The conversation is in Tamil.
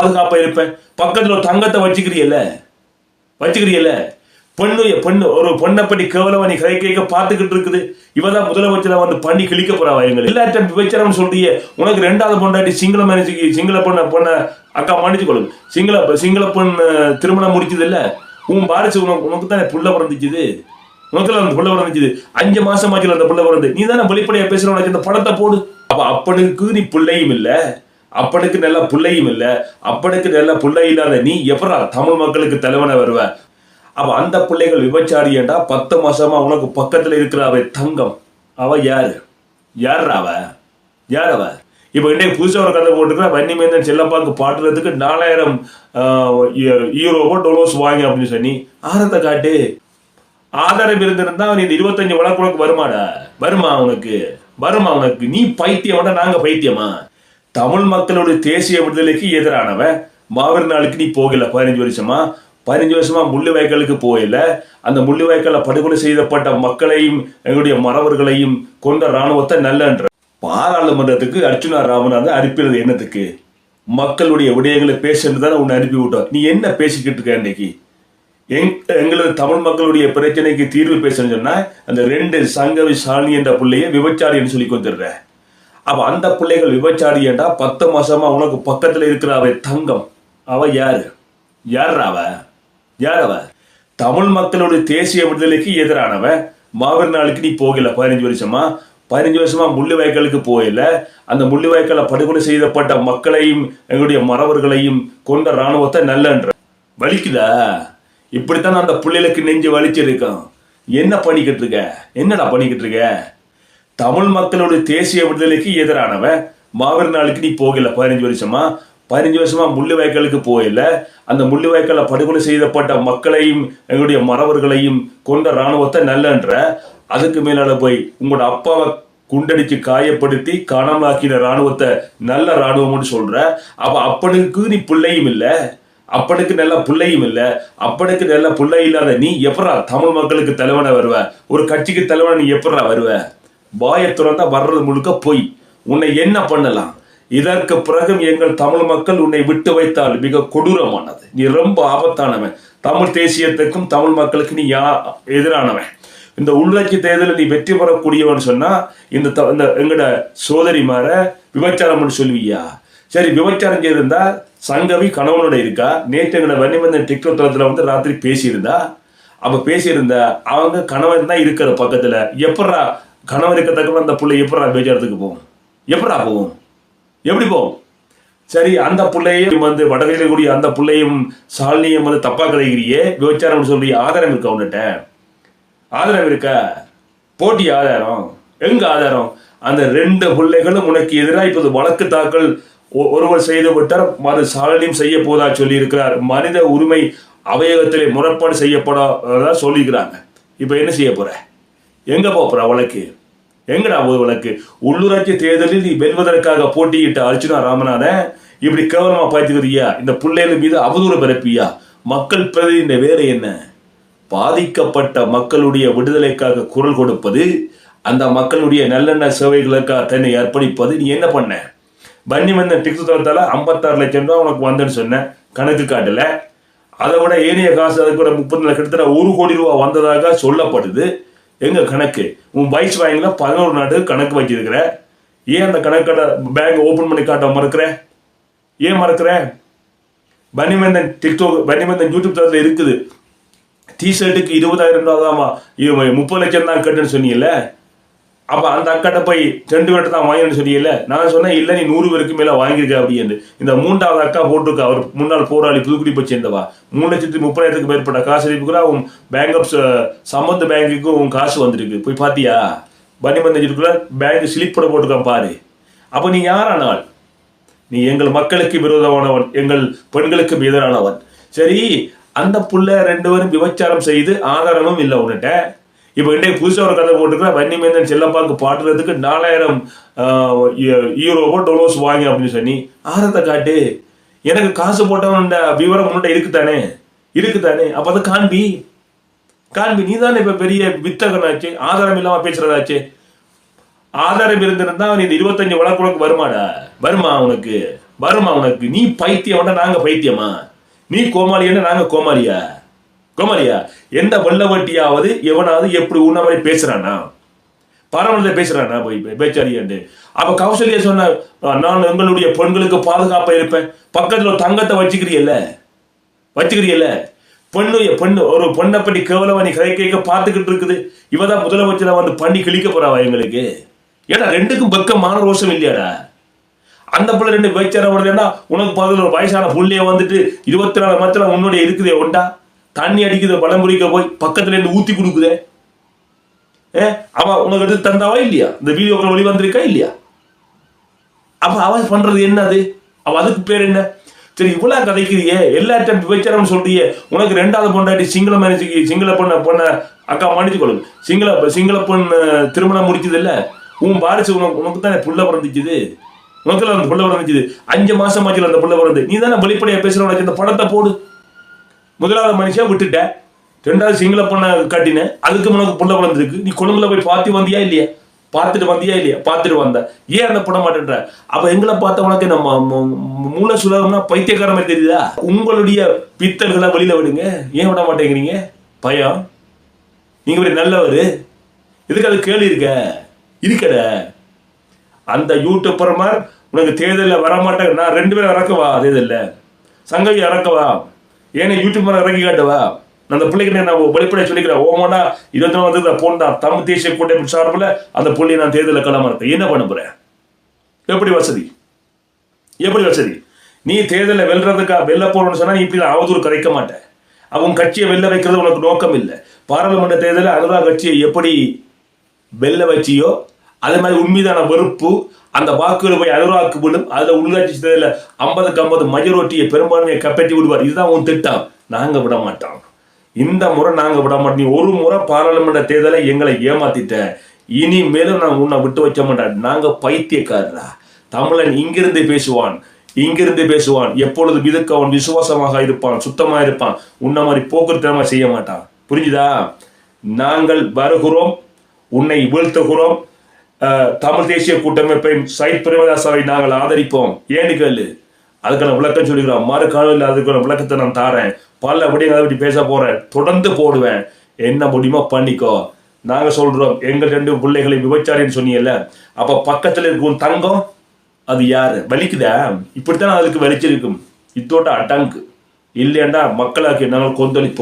பாதுகாப்பா இருப்பேன். பக்கத்துல ஒரு தங்கத்தை வச்சுக்கிறியல்ல? வச்சுக்கிறியல்ல? பொண்ணு பொண்ணு ஒரு பொண்ணை பற்றி கேவலமா நீ கை கைக்க பார்த்துக்கிட்டு இருக்குது. இவதான் முதலமைச்சரை வந்து பண்ணி கிழிக்க போறாவா எங்க எல்லாத்தையும் விபச்சாரம் சொல்றிய. உனக்கு ரெண்டாவது பொண்டாட்டி சிங்கள மனுஷிக்கு சிங்கள பொண்ணை பொண்ணை அக்கா மன்னிச்சு கொள்ளும் சிங்கள சிங்கள பொண்ணு திருமணம் முடிச்சது இல்ல உன் பாரிசு உனக்கு உனக்கு தானே புள்ள பிறந்துச்சுது? உனக்குல அந்த புள்ள பிறந்துச்சுது? அஞ்சு மாசம் ஆச்சுல அந்த புள்ள பிறந்து. நீ தானே வெளிப்படையா பேசுற உனக்கு இந்த படத்தை போடு. அப்ப அப்பனுக்கு நீ பிள்ளையும் இல்லை. அப்பனுக்கு நல்ல பிள்ளையும் இல்லை அப்பனுக்கு நல்ல பிள்ளை இல்லாத நீ எப்படா தமிழ் மக்களுக்கு தலைவனை வருவ? அப்ப அந்த பிள்ளைகள் விபச்சாரியண்டா பத்து மாசமா உனக்கு பக்கத்துல இருக்கிற அவ தங்கம். அவ யாரு? யார் அவ? யார் அவ? இப்ப இன்னைக்கு புதுசா ஒரு கதை போட்டுக்கிற வன்னிமேந்தன் செல்லப்பாக்கு பாட்டுறதுக்கு நாலாயிரம் ஈரோவோ டொலோஸ் வாங்க அப்படின்னு சொல்லி ஆரத்தை காட்டு. ஆதாரம் இருந்திருந்தா அவன் இந்த இருபத்தஞ்சு வழக்கு உனக்கு வருமாடா? வருமா உனக்கு? வருமா உனக்கு? நீ பைத்தியமாடா நாங்கள் பைத்தியமா? தமிழ் மக்களுடைய தேசிய விடுதலைக்கு எதிரானவன் மாவீர் நாளுக்கு நீ போகல. பதினஞ்சு வருஷமா? பதினஞ்சு வருஷமா முள்ளுவாய்க்காலுக்கு போயில அந்த முள்ளிவாய்க்காலில் படுகொலை செய்யப்பட்ட மக்களையும் எங்களுடைய மறவர்களையும் கொண்ட ராணுவத்தை நல்லன்ற. பாராளுமன்றத்துக்கு அர்ச்சுனா ராமநாதன் அனுப்பினது என்னத்துக்கு? மக்களுடைய விடயங்களை பேசுறது தானே உன்னை அனுப்பி விட்டோம் நீ என்ன பேசிக்கிட்டு இருக்க இன்னைக்கு எங் எங்களது தமிழ் மக்களுடைய பிரச்சனைக்கு தீர்வு பேசணும்னு சொன்னா அந்த ரெண்டு சங்கவி சாலினி என்ற பிள்ளைய விபச்சாரின்னு சொல்லி கொடுத்துடுற அப்ப அந்த பிள்ளைகள் விபச்சாரியண்டா பத்து மாசமா உனக்கு பக்கத்துல இருக்கிற அவ தங்கம். அவ யாரு? யார் அவ? யார் அவ? தமிழ் மக்களுடைய தேசிய விடுதலைக்கு எதிரானவ? மாவீர் நாளுக்கு நீ போகல பதினஞ்சு வருஷமா? பதினஞ்சு வருஷமா முள்ளுவாய்க்காலுக்கு போயில அந்த முள்ளுவாய்க்கால படுகொலை செய்யப்பட்ட மக்களையும் எங்களுடைய மறவர்களையும் கொண்ட ராணுவத்தை நல்லன்ற. வலிக்குதா? இப்படித்தான் அந்த பிள்ளைகளுக்கு நெஞ்சு வலிச்சிருக்கான் என்ன பண்ணிக்கிட்டு இருக்க? என்னடா பண்ணிக்கிட்டு இருக்க? தமிழ் மக்களுடைய தேசிய விடுதலைக்கு எதிரானவன் மாவீர நாளுக்கு நீ போகல. பதினஞ்சு வருஷமா? பதினஞ்சு வருஷமா முள்ளுவாய்க்காலுக்கு போகல. அந்த முள்ளுவாய்க்கால படுகொலை செய்யப்பட்ட மக்களையும் எங்களுடைய மறவர்களையும் கொண்ட ராணுவத்தை நல்லன்ற அதுக்கு மேலால போய் உங்களோட அப்பாவை குண்டடிச்சு காயப்படுத்தி காணாமலாக்கின ராணுவத்தை நல்ல ராணுவம்னு சொல்ற அப்ப அப்பனுக்கு நீ பிள்ளையும் இல்லை. அப்பனுக்கு நல்ல பிள்ளையும் இல்லை. அப்பனுக்கு நல்ல பிள்ளை இல்லாத நீ எப்படா தமிழ் மக்களுக்கு தலைவனை வருவ? ஒரு கட்சிக்கு தலைவனை நீ எப்படா வருவ? வாயை துறந்தா வர்றது முழுக்க பொய். உன்னை என்ன பண்ணலாம்? இதற்கு பிறகும் எங்கள் தமிழ் மக்கள் உன்னை விட்டு வைத்தால் மிக கொடூரமானது. நீ ரொம்ப ஆபத்தானவன். தமிழ் தேசியத்துக்கும் தமிழ் மக்களுக்கு நீ யா எதிரானவன். இந்த உள்ளாட்சி தேர்தலில் நீ வெற்றி பெறக்கூடியவன் சொன்னா இந்த த- இந்த எங்கட சோதரி மாற விபச்சாரம்னு சொல்லுவியா? சரி விபச்சாரம் செய்திருந்தா சங்கவி கணவனோட இருக்கா? நேற்று எங்கட வன்னிமந்தன் டிக்டாக் தளத்துல வந்து ராத்திரி பேசியிருந்தா அப்ப பேசியிருந்தா அவங்க கணவன் தான் இருக்கிற பக்கத்துல. எப்படா கணவன் இருக்கத்தக்க அந்த பிள்ளை எப்படா பேச்சாரத்துக்கு போகும்? எப்படா போகும்? எப்படி போகும்? சரி அந்த பிள்ளையும் வந்து வடகையில் கூடிய அந்த பிள்ளையும் சாலினியும் வந்து தப்பாக கிடைக்கிறியே விபச்சாரம் சொல்லி ஆதாரம் இருக்கா உன்கிட்ட? ஆதாரம் இருக்கா? போட்டி ஆதாரம். எங்க ஆதாரம்? அந்த ரெண்டு பிள்ளைகளும் உனக்கு எதிராக இப்போது வழக்கு தாக்கல் ஒ- ஒருவர் செய்து விட்டார். மறு சாலனியும் செய்ய போதா சொல்லியிருக்கிறார். மனித உரிமை அவயகத்திலே முறைப்பாடு செய்யப்படாத சொல்லிக்கிறாங்க இப்போ என்ன செய்ய போற? எங்க போற வழக்கு? எங்கடா ஒரு வழக்கு உள்ளூராட்சி தேர்தலில் நீ வெல்வதற்காக போட்டியிட்ட அர்ச்சுனா ராமநாதன் இப்படி கேவலமா பார்த்துக்கிறியா இந்த பிள்ளைகள் மீது அவதூறு பிறப்பியா மக்கள் பிரதிநிதி வேலை என்ன? பாதிக்கப்பட்ட மக்களுடைய விடுதலைக்காக குரல் கொடுப்பது அந்த மக்களுடைய நல்லெண்ண சேவைகளுக்காக தன்னை அர்ப்பணிப்பது நீ என்ன பண்ண? பன்னி வந்த டிக்ஸ் ஐம்பத்தாறு லட்சம் ரூபா உனக்கு வந்தேன்னு சொன்னேன் கணக்கு காட்டல. அதை விட ஏனைய காசு அதுக்கு கூட முப்பது லட்சம் கிட்டத்தட்ட ஒரு கோடி ரூபா வந்ததாக சொல்லப்படுது. எங்க கணக்கு? உன் பைஸ் பேங்க்ல பதினோரு நாடு கணக்கு வச்சிருக்கிற. ஏன் அந்த கணக்கை பேங்க் ஓபன் பண்ணி காட்ட மறக்கிற? ஏன் மறக்கிற? பனிமந்தன் டிக்டாக் பனிமந்தன் யூடியூப் தளத்தில் இருக்குது. டிஷர்ட்டுக்கு இருபதாயிரம் ரூபா தான்மா. இது முப்பது லட்சம் தான் கட்டுன்னு சொன்னீங்கல்ல? அப்ப அந்த அக்காட்ட போய் ரெண்டு பேர்ட்ட தான் வாங்கினு சொல்லியில நான் சொன்னேன் இல்ல நீ நூறு பேருக்கு மேல வாங்கியிருக்க அப்படின்னு. இந்த மூன்றாவது அக்கா போட்டிருக்கா அவர் முன்னாள் போராளி புதுக்குடிப்பை சேர்ந்தவா. மூணு லட்சத்தி முப்பதாயிரத்துக்கு மேற்பட்ட காசு அனுப்பிக்கூட உன் பேங்க் ஆஃப் சம்பந்த பேங்குக்கு உன் காசு வந்திருக்கு. போய் பாத்தியா? பனிமந்தன் பேங்க் ஸ்லிப் போட போட்டிருக்கான் பாரு. அப்ப நீ யாரானால்? நீ எங்கள் மக்களுக்கு விரோதமானவன் எங்கள் பெண்களுக்கு எதிரானவன். சரி அந்த புள்ள ரெண்டு பேரும் விபச்சாரம் செய்து ஆதாரமும் இல்லை உன்கிட்ட. இப்போ இன்றைக்கு புதுசாக ஒரு கதை போட்டுக்கிற வன்னிமேந்தன் செல்லப்பாக்கு பாட்டுறதுக்கு நாலாயிரம் ஈரோவோ டொலோஸ் வாங்க அப்படின்னு சொல்லி ஆதாரத்தை காட்டு. எனக்கு காசு போட்டவன் விவரம் உன்கிட்ட இருக்குதானே? இருக்குதானே? அப்போ அதை காண்பி. காண்பி நீ தானே இப்போ பெரிய வித்தகனாச்சு ஆதாரம் இல்லாமல் பேசுறதாச்சு. ஆதாரம் இருந்திருந்தா அவன் இந்த இருபத்தஞ்சு வழக்கு உனக்கு வருமாடா? வருமா உனக்கு? வருமா உனக்கு? நீ பைத்தியம் நாங்கள் பைத்தியமா? நீ கோமாளியா நாங்கள் கோமாளியா? கோமாளியா எந்த வல்லவட்டியாவது எவனாவது எப்படி உன்ன மாதிரி பேசுறானா பரமனத்தை பேசுறானா போய் பேச்சாரியாண்டு அப்ப கௌசல்யா சொன்ன நான் எங்களுடைய பெண்களுக்கு பாதுகாப்பா இருப்பேன். பக்கத்துல ஒரு தங்கத்தை வச்சுக்கிறீல்ல வச்சுக்கிறீல்ல பொண்ணு பொண்ணு ஒரு பொண்ணை பற்றி கேவலமா நீ கை கேட்க பார்த்துக்கிட்டு இருக்குது. இவதான் முதலமைச்சரா வந்து பண்ணி கிழிக்க போறாவா எங்களுக்கு? ஏடா ரெண்டுக்கும் பக்கமான ரோஷம் இல்லையாடா? அந்த பிள்ளை ரெண்டு பேச்சார வருதுன்னா உனக்கு பதில் ஒரு வயசான புள்ளைய வந்துட்டு இருபத்தி நாலு மாதத்துல உன்னுடைய இருக்குதே உண்டா? தண்ணி அடிக்குது பழம்புரிக்க போய் பக்கத்துல இருந்து ஊத்தி கொடுக்குதே. ஏ அவ உனக்கு எடுத்து தந்தாவா இல்லையா? இந்த வீடியோக்கள் வழி வந்திருக்கா இல்லையா? அப்ப அவ பண்றது என்னது? அவ அதுக்கு பேர் என்ன? சரி இவ்வளவு கதைக்கிறியே எல்லாத்தையும் விபச்சாரம் சொல்றியே. உனக்கு ரெண்டாவது பொண்டாட்டி சிங்கள மேனேஜுக்கு சிங்கள பொண்ண பொண்ண அக்கா மன்னிச்சு கொள்ளுங்க. சிங்கள சிங்கள பொண்ணு திருமணம் முடிச்சது இல்ல உன் பாரிசு உனக்கு உனக்கு தானே புள்ள பிறந்துச்சுது உனக்குல அந்த புள்ள பிறந்துச்சுது அஞ்சு மாசம் ஆச்சுல அந்த புள்ள பிறந்து. நீ தானே வெளிப்படையா பேசுற உனக்கு இந்த படத்தை போடு. முதலாவது மனுஷன் விட்டுட்டேன் ரெண்டாவது சிங்கள பொண்ணை கட்டினேன் அதுக்கு உனக்கு புள்ள வளர்ந்துருக்கு. நீ கொழும்புல போய் பார்த்து வந்தியா இல்லையா? பார்த்துட்டு வந்தியா இல்லையா? பார்த்துட்டு வந்த. ஏன் அந்த பண்ண மாட்டேன்ற? அப்ப எங்களை பார்த்த உனக்கு நம்ம மூல சுலகம்னா பைத்தியக்கார மாதிரி தெரியுதா? உங்களுடைய பித்தல்களை வெளியில விடுங்க. ஏன் விட மாட்டேங்கிறீங்க? பயம். நீங்க ஒரு நல்லவர். இதுக்கு அது கேள்வி இருக்க? இருக்கட. அந்த யூடியூப்பர் உனக்கு தேர்தலில் வரமாட்டேங்க நான் ரெண்டு பேரும் இறக்கவா? தேர்தலில் சங்கவி இறக்கவா? ஏன்னா யூடியூப் மேலே இறங்கி காட்டுவா? அந்த பிள்ளைக்கு நான் வெளிப்படையாக சொல்லிக்கிறேன். ஓமாடா இருபத்தி நாலு வந்து போண்டா தமிழ் தேசிய கூட்டமைப்பு சார்பில் அந்த புள்ளையை நான் தேர்தலில் களமாறேன் என்ன பண்ண போகிறேன் எப்படி வசதி? எப்படி வசதி? நீ தேர்தலில் வெல்றதுக்கா வெல்ல போகணும்னு சொன்னால் நீ இப்படி அவதூறு கரைக்க மாட்டேன் அவங்க கட்சியை வெல்ல வைக்கிறது உனக்கு நோக்கம் இல்லை பாராளுமன்ற தேர்தலில் அனுராக் கட்சியை எப்படி வெல்ல வச்சியோ அதே மாதிரி உண்மைதான வெறுப்பு. அந்த வாக்குகள் போய் அனுராக்குவலும் அதில் உள்ளாட்சி தேர்தலில் ஐம்பதுக்கு ஐம்பது மஜரோட்டியை பெரும்பான்மையை கப்பற்றி விடுவார். இதுதான் உன் திட்டம். நாங்கள் விட மாட்டோம். இந்த முறை நாங்கள் விட மாட்டோம். நீ ஒரு முறை பாராளுமன்ற தேர்தலை எங்களை ஏமாத்திட்ட. இனி மேலும் நான் உன்னை விட்டு வைக்க மாட்டேன். நாங்கள் பைத்தியக்காரரா. தமிழன் இங்கிருந்து பேசுவான். இங்கிருந்து பேசுவான். எப்பொழுது இதுக்கு அவன் விசுவாசமாக இருப்பான். சுத்தமாக இருப்பான். உன்ன மாதிரி போக்குத்தனமா செய்ய மாட்டான். புரிஞ்சுதா? நாங்கள் வருகிறோம். உன்னை வீழ்த்துகிறோம். தமிழ் தேசிய கூட்டமைப்பை சைத் பிரேமதாசாவை நாங்கள் ஆதரிப்போம். ஏன்னு கேளு அதுக்கான விளக்கம் சொல்லிக்கிறோம். மறு அதுக்கான விளக்கத்தை நான் தாரேன். பல அதை பற்றி பேச போறேன். தொடர்ந்து போடுவேன். என்ன முடியுமோ பண்ணிக்கோ. நாங்க சொல்றோம் எங்கள் ரெண்டு பிள்ளைகளை விபச்சாரின்னு சொன்னீங்கல்ல அப்ப பக்கத்துல இருக்கும் தங்கம் அது யாரு? வலிக்குதா? இப்படித்தான் அதுக்கு வலிச்சிருக்கும். இத்தோட்ட அடங்கு. இல்லையாண்டா மக்களாக்கி நாங்கள் கொந்தளிப்போம்.